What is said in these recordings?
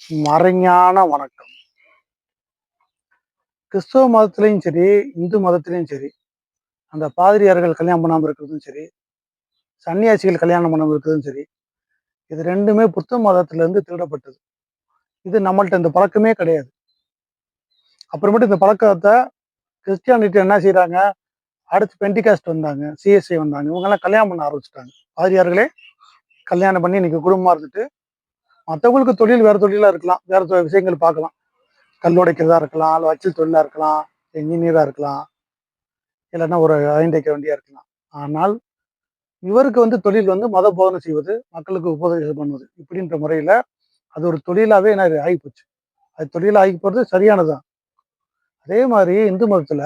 மறைஞான வணக்கம். கிறிஸ்தவ மதத்திலையும் சரி இந்து மதத்திலையும் சரி அந்த பாதிரியார்கள் கல்யாணம் பண்ணாமல் இருக்கிறதும் சரி சன்னியாசிகள் கல்யாணம் பண்ணாமல் இருக்கிறதும் சரி இது ரெண்டுமே புத்த மதத்திலேருந்து திருடப்பட்டது. இது நம்மள்ட்ட இந்த பழக்கமே கிடையாது. அப்புறமேட்டு இந்த பழக்கத்தை கிறிஸ்டியானிட்டி என்ன செய்கிறாங்க அடுத்து பெண்டிகாஸ்ட் வந்தாங்க சிஎஸ்ஐ வந்தாங்க இவங்கெல்லாம் கல்யாணம் பண்ண ஆரம்பிச்சிட்டாங்க. பாதிரியார்களே கல்யாணம் பண்ணி இன்னைக்கு குடும்பமாக இருந்துட்டு மற்றவங்களுக்கு தொழில் வேறு தொழிலாக இருக்கலாம். வேறு விஷயங்கள் பார்க்கலாம். கல் உடைக்கிறதா இருக்கலாம் இல்லை வச்சல் தொழிலாக இருக்கலாம் இன்ஜினியராக இருக்கலாம் இல்லைன்னா ஒரு ஐந்தைக்க வேண்டியாக இருக்கலாம். ஆனால் இவருக்கு வந்து தொழில் வந்து மத போதனை செய்வது மக்களுக்கு உபதேசம் பண்ணுவது இப்படின்ற முறையில் அது ஒரு தொழிலாகவே என்ன ஆகிப்போச்சு அது தொழிலாக ஆகி போகிறது சரியானதுதான் அதே மாதிரி இந்து மதத்தில்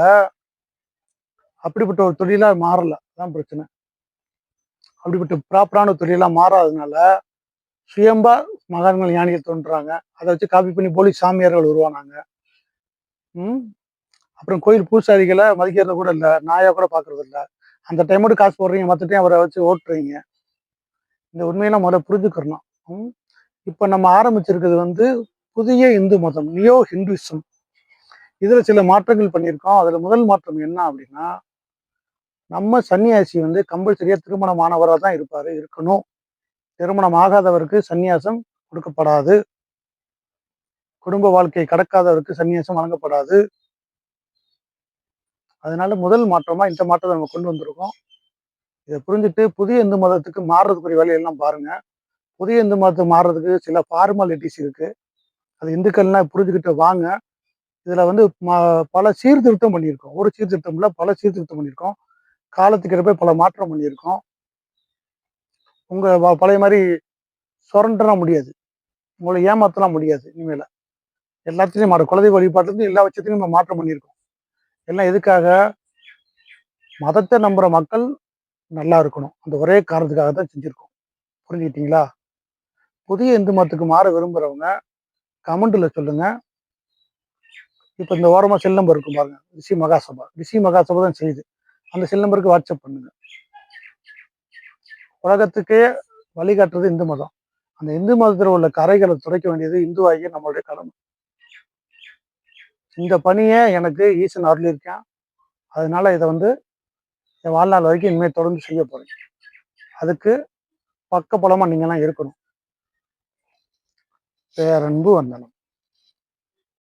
அப்படிப்பட்ட ஒரு தொழிலாக மாறல. தான் பிரச்சனை. அப்படிப்பட்ட ப்ராப்பரான தொழிலாக மாறாததுனால சுயம்பா மகான்கள் ஞானிகள் தோன்றுறாங்க அதை வச்சு காப்பி பண்ணி போலீஸ் சாமியார்கள் உருவானாங்க. ம்? அப்புறம் கோயில் பூசாரிகளை மதிக்கிறது கூட இல்லை நாயாக கூட பார்க்கறது இல்லை. அந்த டைமோட காசு போடுறீங்க மற்ற அவரை வச்சு ஓட்டுறீங்க. இந்த உண்மையெல்லாம் முதல்ல புரிஞ்சுக்கிறணும். ம்? இப்போ நம்ம ஆரம்பிச்சிருக்கிறது வந்து புதிய இந்து மதம் நியோ ஹிந்துவிசம் இதில் சில மாற்றங்கள் பண்ணியிருக்கோம். அதில் முதல் மாற்றம் என்ன அப்படின்னா நம்ம சன்னியாசி வந்து கம்பல்சரியாக திருமணமானவராக தான் இருப்பார் இருக்கணும். திருமணம் ஆகாதவருக்கு சந்நியாசம் கொடுக்கப்படாது. குடும்ப வாழ்க்கையை கடக்காதவருக்கு சந்நியாசம் வழங்கப்படாது. அதனால முதல் மாற்றமா இந்த மாற்றத்தை நம்ம கொண்டு வந்திருக்கோம். இதை புரிஞ்சுட்டு புதிய இந்து மதத்துக்கு மாறுறதுக்குரிய வேலையெல்லாம் பாருங்க. புதிய இந்து மதத்துக்கு மாறுறதுக்கு சில ஃபார்மாலிட்டிஸ் இருக்கு. அது இந்துக்கள்லாம் புரிஞ்சுக்கிட்டு வாங்க. இதுல வந்து பல சீர்திருத்தம் பண்ணியிருக்கோம். ஒரு சீர்திருத்தம் இல்லை பல சீர்திருத்தம் பண்ணியிருக்கோம். காலத்துக்கு ஏற்ப பல மாற்றம் பண்ணியிருக்கோம். உங்கள் பழைய மாதிரி சுரண்டலாம் முடியாது. உங்களை ஏமாற்றலாம் முடியாது இனிமேல். எல்லாத்துலேயும் மாறும் குலதெய்வ வழிபாட்டிலேருந்து எல்லா விஷயத்துலையும் நம்ம மாற்றம் பண்ணியிருக்கோம். எல்லாம் எதுக்காக? மதத்தை நம்புகிற மக்கள் நல்லா இருக்கணும். அந்த ஒரே காரணத்துக்காக தான் செஞ்சுருக்கோம். புரிஞ்சுக்கிட்டீங்களா? புதிய இந்து மதத்துக்கு மாற விரும்புகிறவங்க கமெண்டில் சொல்லுங்கள் இப்போ இந்த ஓரமாக செல் நம்பர் இருக்கும் பாருங்க. ரிஷி மகாசபா. ரிஷி மகாசபா தான் செய்யுது. அந்த செல் நம்பருக்கு வாட்ஸ்அப் பண்ணுங்கள் உலகத்துக்கே வழிகாட்டுறது இந்து மதம். அந்த இந்து மதத்தில் உள்ள கரைகளை துடைக்க வேண்டியது இந்து ஆகிய நம்மளுடைய கடமை. இந்த பணியை எனக்கு ஈசன் அருளியிருக்கேன். அதனால இதை வந்து என் வாழ்நாள் வரைக்கும் இனிமேல் தொடர்ந்து செய்ய போறேன். அதுக்கு பக்க பலமாக நீங்களாம் இருக்கணும். பேரன்பு வந்தனம்.